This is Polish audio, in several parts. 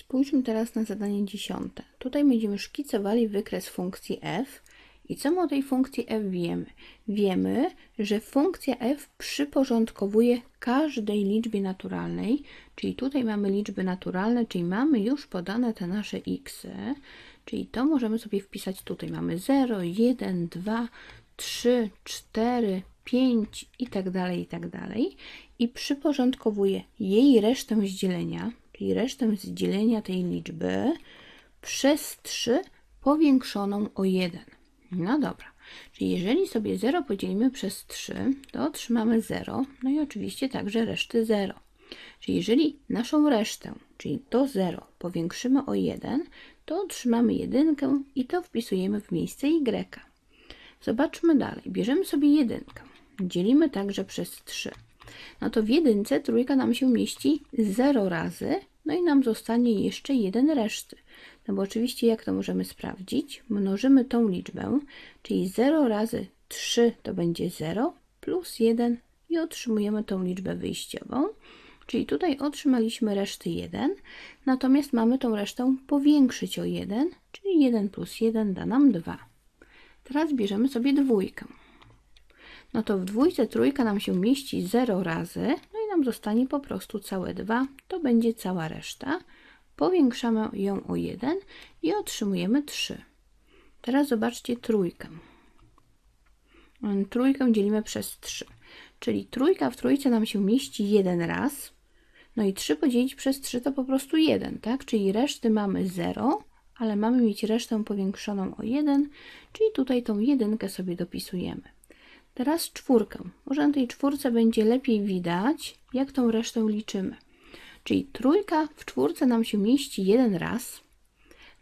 Spójrzmy teraz na zadanie dziesiąte. Tutaj będziemy szkicowali wykres funkcji f. I co my o tej funkcji f wiemy? Wiemy, że funkcja f przyporządkowuje każdej liczbie naturalnej, czyli tutaj mamy liczby naturalne, czyli mamy już podane te nasze x, czyli to możemy sobie wpisać tutaj. Mamy 0, 1, 2, 3, 4, 5 i tak dalej, i tak dalej. I przyporządkowuje jej resztę z dzielenia, czyli resztę z dzielenia tej liczby przez 3 powiększoną o 1. No dobra, czyli jeżeli sobie 0 podzielimy przez 3, to otrzymamy 0, no i oczywiście także reszty 0. Czyli jeżeli naszą resztę, czyli to 0, powiększymy o 1, to otrzymamy 1 i to wpisujemy w miejsce y. Zobaczmy dalej. Bierzemy sobie 1, dzielimy także przez 3. No to w jedynce trójka nam się mieści 0 razy, no i nam zostanie jeszcze jeden reszty. No bo oczywiście jak to możemy sprawdzić? Mnożymy tą liczbę, czyli 0 razy 3 to będzie 0 plus 1 i otrzymujemy tą liczbę wyjściową. Czyli tutaj otrzymaliśmy reszty 1, natomiast mamy tą resztę powiększyć o 1, czyli 1 plus 1 da nam 2. Teraz bierzemy sobie dwójkę. No to w dwójce trójka nam się mieści 0 razy, nam zostanie po prostu całe 2, to będzie cała reszta. Powiększamy ją o 1 i otrzymujemy 3. Teraz zobaczcie trójkę. Trójkę dzielimy przez 3, czyli trójka w trójce nam się mieści jeden raz, no i 3 podzielić przez 3 to po prostu 1, tak? Czyli reszty mamy 0, ale mamy mieć resztę powiększoną o 1, czyli tutaj tą jedynkę sobie dopisujemy. Teraz czwórkę. Może na tej czwórce będzie lepiej widać, jak tą resztę liczymy. Czyli trójka w czwórce nam się mieści jeden raz.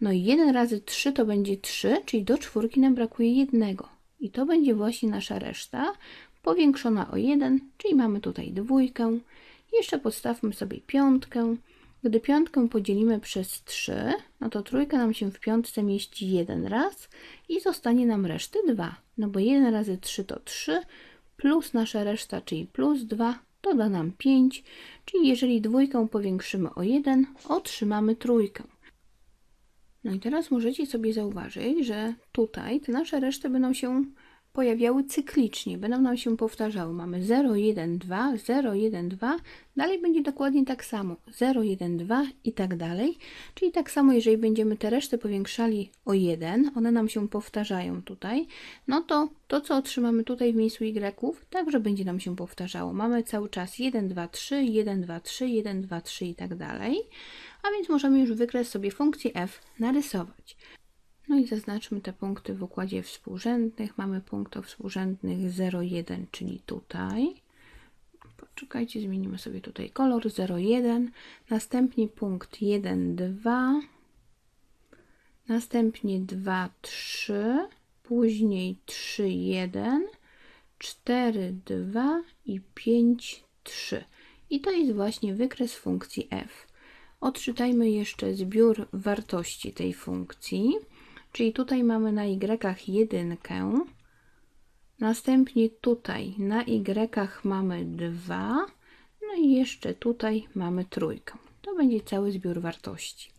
No i 1 razy 3 to będzie 3, czyli do czwórki nam brakuje jednego. I to będzie właśnie nasza reszta powiększona o 1, czyli mamy tutaj dwójkę. Jeszcze podstawmy sobie piątkę. Gdy piątkę podzielimy przez 3, no to trójka nam się w piątce mieści jeden raz i zostanie nam reszty 2. No bo 1 razy 3 to 3, plus nasza reszta, czyli plus 2, to da nam 5, czyli jeżeli dwójkę powiększymy o 1, otrzymamy trójkę. No i teraz możecie sobie zauważyć, że tutaj te nasze reszty będą się pojawiały cyklicznie, będą nam się powtarzały. Mamy 0, 1, 2, 0, 1, 2, dalej będzie dokładnie tak samo, 0, 1, 2 i tak dalej. Czyli tak samo, jeżeli będziemy te reszty powiększali o 1, one nam się powtarzają tutaj, no to to, co otrzymamy tutaj w miejscu y, także będzie nam się powtarzało. Mamy cały czas 1, 2, 3, 1, 2, 3, 1, 2, 3 i tak dalej. A więc możemy już wykres sobie funkcji f narysować. No i zaznaczmy te punkty w układzie współrzędnych. Mamy punkt o współrzędnych 0,1, czyli tutaj. Poczekajcie, zmienimy sobie tutaj kolor 0,1. Następnie punkt 1, 2. Następnie 2, 3. Później 3, 1. 4, 2 i 5, 3. I to jest właśnie wykres funkcji f. Odczytajmy jeszcze zbiór wartości tej funkcji. Czyli tutaj mamy na y jedynkę, następnie tutaj na y mamy 2, no i jeszcze tutaj mamy trójkę. To będzie cały zbiór wartości.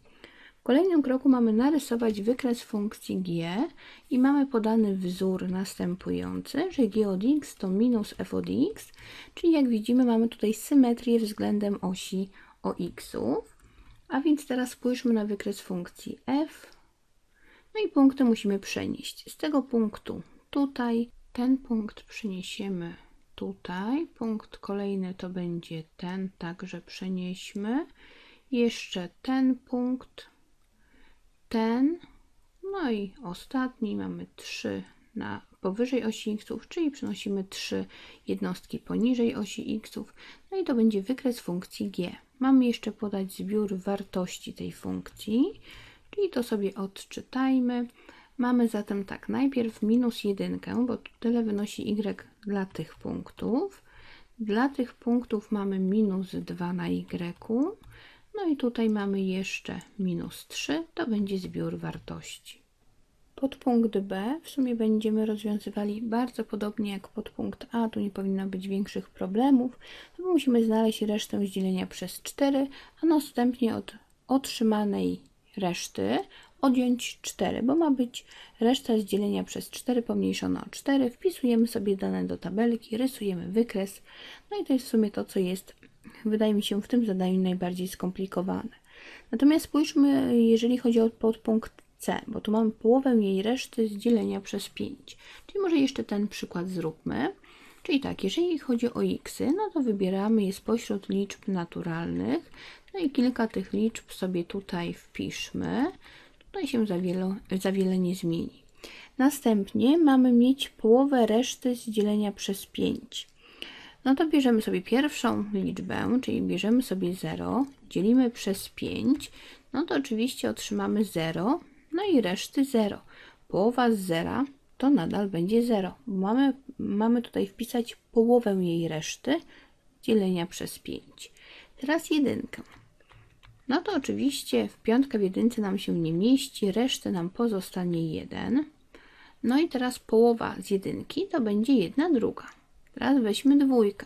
W kolejnym kroku mamy narysować wykres funkcji g i mamy podany wzór następujący, że g od x to minus f od x, czyli jak widzimy mamy tutaj symetrię względem osi o xów. A więc teraz spójrzmy na wykres funkcji f no i punkty musimy przenieść. Z tego punktu tutaj, ten punkt przeniesiemy tutaj. Punkt kolejny to będzie ten, także przenieśmy. Jeszcze ten punkt, ten, no i ostatni mamy 3 na powyżej osi x, czyli przenosimy 3 jednostki poniżej osi x. No i to będzie wykres funkcji g. Mamy jeszcze podać zbiór wartości tej funkcji. Czyli to sobie odczytajmy. Mamy zatem tak, najpierw minus jedynkę, bo tyle wynosi y dla tych punktów. Dla tych punktów mamy minus 2 na y. No i tutaj mamy jeszcze minus 3, to będzie zbiór wartości. Podpunkt B w sumie będziemy rozwiązywali bardzo podobnie jak podpunkt A, tu nie powinno być większych problemów. musimy znaleźć resztę z dzielenia przez 4, a następnie od otrzymanej reszty odjąć 4, bo ma być reszta z dzielenia przez 4 pomniejszona o 4. Wpisujemy sobie dane do tabelki, rysujemy wykres. No i to jest w sumie to, co jest, wydaje mi się, w tym zadaniu najbardziej skomplikowane. Natomiast spójrzmy, jeżeli chodzi o podpunkt C, bo tu mamy połowę jej reszty z dzielenia przez 5. Czyli może jeszcze ten przykład zróbmy. Czyli tak, jeżeli chodzi o x, no to wybieramy je spośród liczb naturalnych. No i kilka tych liczb sobie tutaj wpiszmy. Tutaj się za wiele, za wiele nie zmieni. Następnie mamy mieć połowę reszty z dzielenia przez 5. No to bierzemy sobie pierwszą liczbę, czyli bierzemy sobie 0, dzielimy przez 5, no to oczywiście otrzymamy 0, no i reszty 0. Połowa z 0 to nadal będzie 0. Mamy, mamy tutaj wpisać połowę jej reszty dzielenia przez 5. Teraz jedynkę. No to oczywiście w piątkę w jedynce nam się nie mieści, resztę nam pozostanie 1. No i teraz połowa z jedynki to będzie 1 druga. Teraz weźmy dwójkę.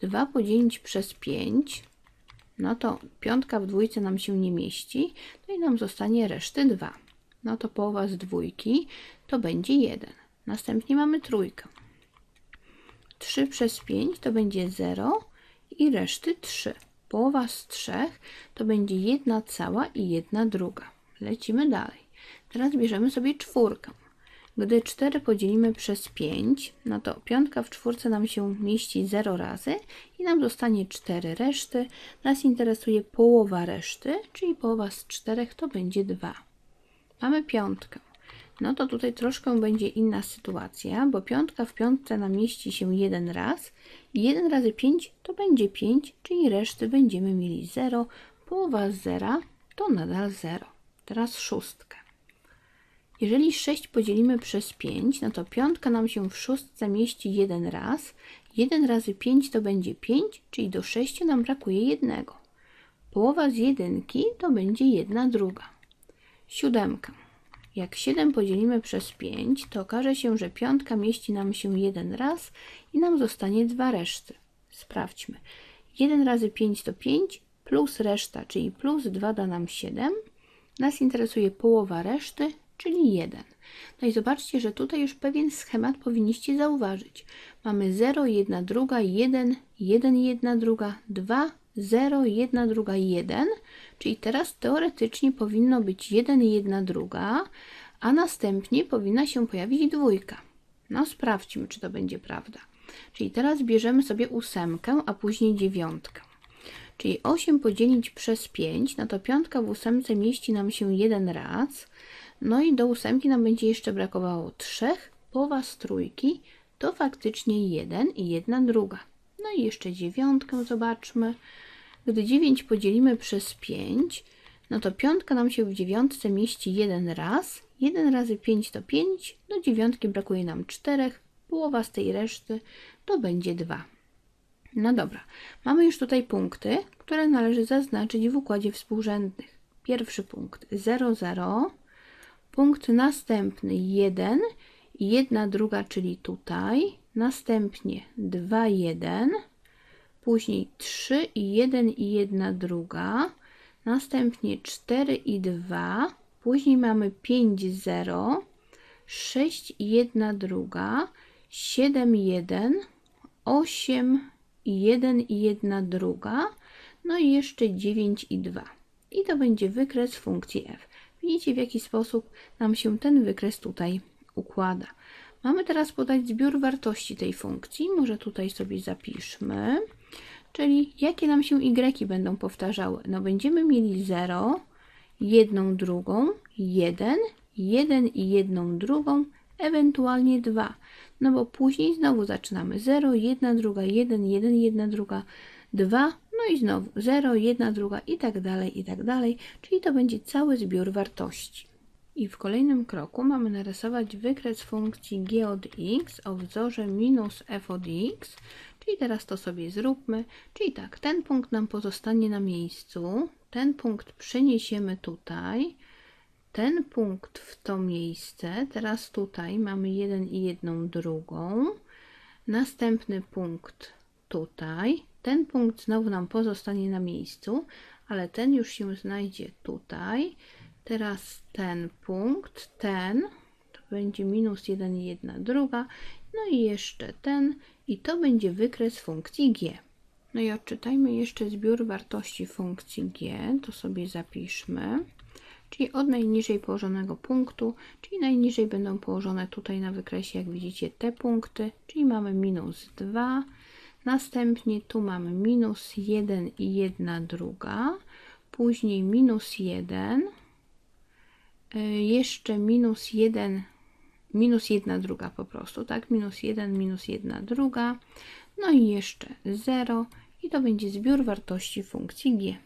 2 podzielić przez 5, no to piątka w dwójce nam się nie mieści, no i nam zostanie reszty 2. No to połowa z dwójki to będzie 1. Następnie mamy trójkę. 3 przez 5 to będzie 0 i reszty 3. Połowa z 3 to będzie 1 cała i 1 druga. Lecimy dalej. Teraz bierzemy sobie czwórkę. Gdy 4 podzielimy przez 5, no to piątka w czwórce nam się mieści 0 razy i nam zostanie 4 reszty. Nas interesuje połowa reszty, czyli połowa z 4 to będzie 2. Mamy piątkę. No to tutaj troszkę będzie inna sytuacja, bo piątka w piątce nam mieści się jeden raz i 1 razy 5 to będzie 5, czyli reszty będziemy mieli 0. Połowa z 0 to nadal 0. Teraz szóstka. Jeżeli 6 podzielimy przez 5, no to piątka nam się w szóstce mieści jeden raz. 1 razy 5 to będzie 5, czyli do 6 nam brakuje jednego. Połowa z jedynki to będzie jedna druga. Siódemka. Jak 7 podzielimy przez 5, to okaże się, że piątka mieści nam się jeden raz i nam zostanie dwa reszty. Sprawdźmy. 1 razy 5 to 5, plus reszta, czyli plus 2 da nam 7. Nas interesuje połowa reszty, czyli 1. No i zobaczcie, że tutaj już pewien schemat powinniście zauważyć. Mamy 0, 1 druga, 1, 1, 1 druga, 2, 0, 1 druga, 1. Czyli teraz teoretycznie powinno być 1, 1 druga, a następnie powinna się pojawić dwójka. No sprawdźmy, czy to będzie prawda. Czyli teraz bierzemy sobie ósemkę, a później dziewiątkę. Czyli 8 podzielić przez 5, no to piątka w ósemce mieści nam się jeden raz. No i do ósemki nam będzie jeszcze brakowało 3. Połowa z trójki to faktycznie 1 i 1 druga. No i jeszcze dziewiątkę zobaczmy. Gdy 9 podzielimy przez 5, no to piątka nam się w dziewiątce mieści jeden raz. 1 razy 5 to 5, do dziewiątki brakuje nam 4. Połowa z tej reszty to będzie 2. No dobra, mamy już tutaj punkty, które należy zaznaczyć w układzie współrzędnych. Pierwszy punkt 0, 0, punkt następny 1 i 1 druga, czyli tutaj, następnie 2, 1, później 3 i 1 i 1 druga, następnie 4 i 2, później mamy 5, 0, 6 i 1 druga, 7, 1, 8 i 1 i 1 druga, no i jeszcze 9 i 2. I to będzie wykres funkcji f. Widzicie w jaki sposób nam się ten wykres tutaj układa. Mamy teraz podać zbiór wartości tej funkcji. Może tutaj sobie zapiszmy. Czyli jakie nam się y będą powtarzały? No będziemy mieli 0, jedną drugą, 1, 1 i jedną drugą, ewentualnie 2. No bo później znowu zaczynamy 0, 1 druga, 1, 1, 1 druga, 2, no i znowu 0, 1 druga i tak dalej, i tak dalej. Czyli to będzie cały zbiór wartości. I w kolejnym kroku mamy narysować wykres funkcji g od x o wzorze minus f od x, czyli teraz to sobie zróbmy. Czyli tak, ten punkt nam pozostanie na miejscu, ten punkt przeniesiemy tutaj, ten punkt w to miejsce, teraz tutaj mamy jeden i jedną drugą, następny punkt tutaj, ten punkt znowu nam pozostanie na miejscu, ale ten już się znajdzie tutaj. Teraz ten punkt, ten, to będzie minus 1 i 1 druga, no i jeszcze ten, i to będzie wykres funkcji g. No i odczytajmy jeszcze zbiór wartości funkcji g, to sobie zapiszmy. Czyli od najniżej położonego punktu, czyli najniżej będą położone tutaj na wykresie, jak widzicie, te punkty, czyli mamy minus 2, następnie tu mamy minus 1 i 1 druga, później minus 1, y, jeszcze minus 1, minus 1 druga po prostu, tak, minus 1, minus 1 druga, no i jeszcze 0 i to będzie zbiór wartości funkcji g.